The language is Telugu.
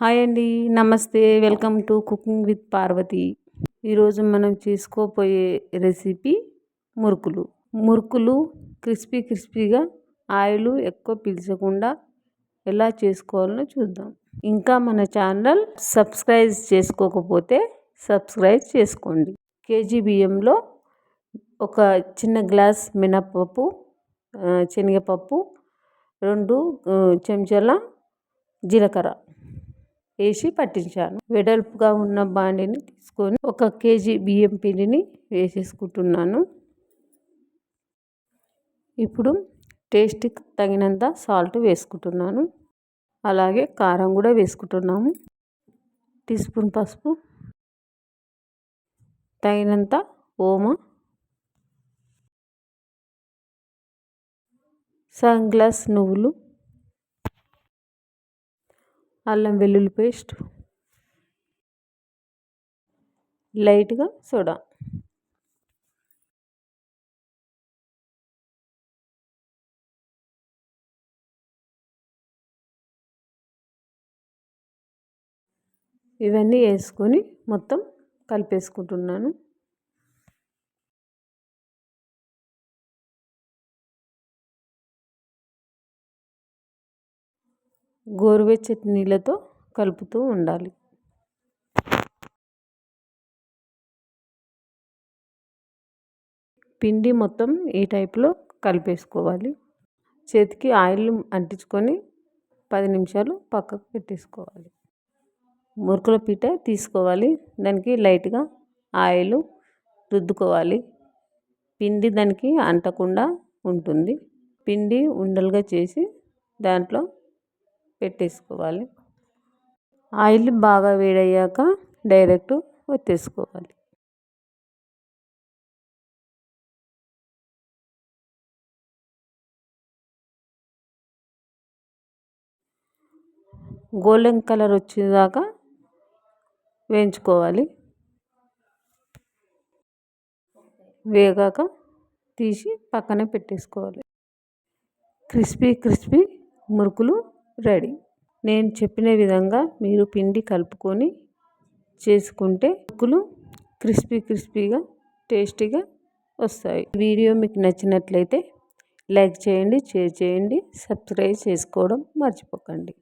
హాయ్ అండి. నమస్తే. Welcome to cooking with Parvathi. ఈరోజు మనం చేసుకోపోయే రెసిపీ మురుకులు. మురుకులు క్రిస్పీ క్రిస్పీగా ఆయిల్ ఎక్కువ పీల్చకుండా ఎలా చేసుకోవాలో చూద్దాం. ఇంకా మన ఛానల్ సబ్స్క్రైబ్ చేసుకోకపోతే సబ్స్క్రైబ్ చేసుకోండి. కేజీ బియ్యంలో ఒక చిన్న గ్లాస్ మినప్పప్పు శనగపప్పు రెండు చెంచాల జీలకర్ర. వేసి పట్టించాను. వెడల్పుగా ఉన్న బాండిని తీసుకొని ఒక కేజీ బియ్యం పిండిని వేసేసుకుంటున్నాను. ఇప్పుడు టేస్ట్కి తగినంత సాల్ట్ వేసుకుంటున్నాను. అలాగే కారం కూడా వేసుకుంటున్నాము. టీ స్పూన్ పసుపు తగినంత ఓమ సన్ గ్లాస్ నువ్వులు అల్లం వెల్లుల్లి పేస్ట్. లైట్గా సోడా. ఇవన్నీ వేసుకొని మొత్తం కలిపేసుకుంటున్నాను. గోరువెచ్చటి నీళ్ళతో కలుపుతూ ఉండాలి. పిండి మొత్తం ఈ టైప్లో కలిపేసుకోవాలి? చేతికి ఆయిల్ అంటించుకొని పది నిమిషాలు పక్కకు పెట్టేసుకోవాలి. మురుకుల పీట తీసుకోవాలి. దానికి లైట్గా ఆయిల్ రుద్దుకోవాలి. పిండి దానికి అంటకుండా ఉంటుంది. పిండి ఉండలుగా చేసి దాంట్లో పెట్టేసుకోవాలి. ఆయిల్ బాగా వేడయ్యాక డైరెక్ట్ వచ్చేసుకోవాలి గోల్డెన్ కలర్ వచ్చేదాకా వేయించుకోవాలి. వేగాక తీసి పక్కన పెట్టేసుకోవాలి. క్రిస్పీ క్రిస్పీ మురుకులు రెడీ. నేను చెప్పిన విధంగా మీరు పిండి కలుపుకొని చేసుకుంటే ముక్కులు క్రిస్పీ క్రిస్పీగా టేస్టీగా వస్తాయి. వీడియో మీకు నచ్చినట్లయితే లైక్ చేయండి షేర్ చేయండి సబ్స్క్రైబ్ చేసుకోవడం మర్చిపోకండి.